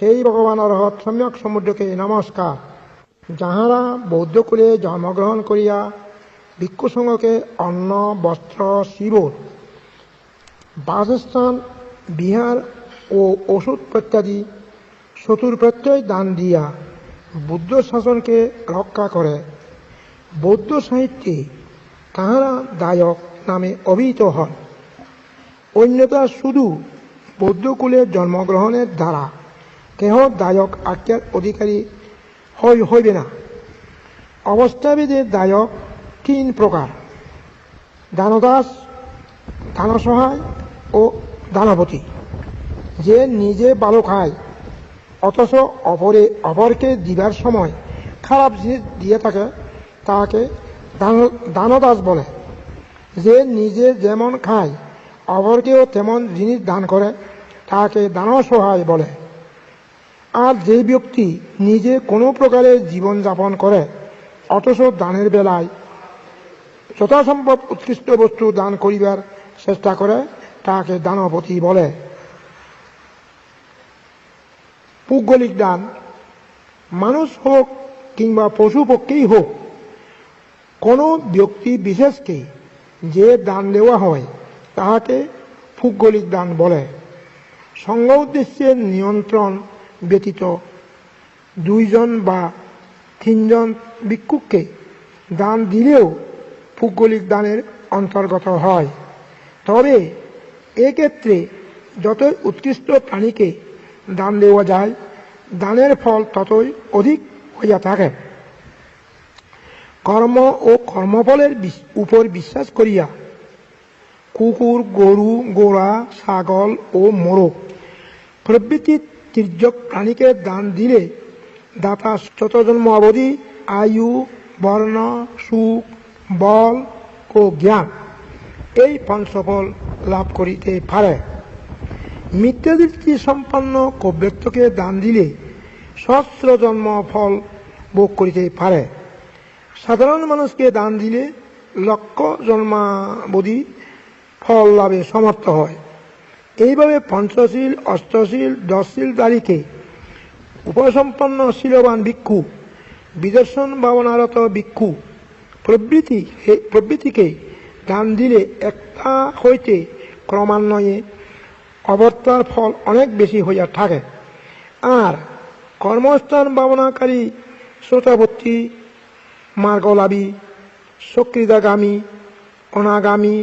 সেই ভগবান অরহত সম্যক সমুদ্রকে নমস্কার। যাহারা বৌদ্ধকুলে জন্মগ্রহণ করিয়া ভিক্ষুসঙ্গকে অন্ন, বস্ত্র, শিবর, বাসস্থান, বিহার ও ওষুধ প্রত্যাদি শত্রুর প্রত্যয় দান দিয়া বুদ্ধ শাসনকে রক্ষা করে। বৌদ্ধ সাহিত্যে তাহারা দায়ক নামে অভিহিত হন। অন্যতা শুধু বৌদ্ধকুলে জন্মগ্রহণের দ্বারা কেহ দায়ক আজ্ঞার অধিকারী হই হইবে না। অবস্থাবিধে দায়ক তিন প্রকার। দানদাস, দানসহায় ও দানপতি যে নিজে ভালো খায়, অথচ অপরে অপরকে দিবার সময় খারাপ জিনিস দিয়ে থাকে, তাকে দান- দানদাস বলে। যে নিজে যেমন খায়, অপরকেও তেমন জিনিস দান করে, তাকে দানসহায় বলে। আর যে ব্যক্তি নিজে কোনো প্রকারে জীবনযাপন করে, অথচ দানের বেলায় যথাসম্ভব উৎকৃষ্ট বস্তু দান করিবার চেষ্টা করে, তাকে দানপতি বলে। পৌগলিক দান, মানুষ হোক কিংবা পশু পক্ষেই হোক, কোনো ব্যক্তি বিশেষকে যে দান দেওয়া হয়, তাহাকে পৌগলিক দান বলে। সঙ্গ উদ্দেশ্যের নিয়ন্ত্রণ ব্যতীত দুইজন বা তিনজন ভিক্ষুককে দান দিলেও পৌগলিক দানের অন্তর্গত হয়। তবে এক্ষেত্রে যতই উৎকৃষ্ট প্রাণীকে দান দেওয়া যায়, দানের ফল ততই অধিক হইয়া থাকে। কর্ম ও কর্মফলের উপর বিশ্বাস করিয়া কুকুর, গরু গোড়া ছাগল ও মোরগ প্রভৃতি তির্যক প্রাণীকে দান দিলে দাতা শত জন্ম অবধি আয়ু, বর্ণ, সুখ, বল ও জ্ঞান এই পঞ্চফল লাভ করিতে পারে। মিথ্যাদৃষ্টি সম্পন্ন কব্যক্তকে দান দিলে সহস্র জন্ম ফল ভোগ করিতে পারে। সাধারণ মানুষকে দান দিলে লক্ষ জন্মাবধি ফল লাভে সমর্থ হয়। এইভাবে পঞ্চশীল, অষ্টশীল, দশশীল তারিখে উপসম্পন্ন শীলবান ভিক্ষু, বিদর্শন ভাবনারত ভিক্ষু প্রভৃতি প্রভৃতিকে দান দিলে একটা হইতে ক্রমান্বয়ে অবর্তার ফল অনেক বেশি হইয়া থাকে। আর কর্মস্থান ভাবনাকারী শ্রোতাবর্তী, মার্গলাভী, সক্রিয়তাগামী, অনাগামী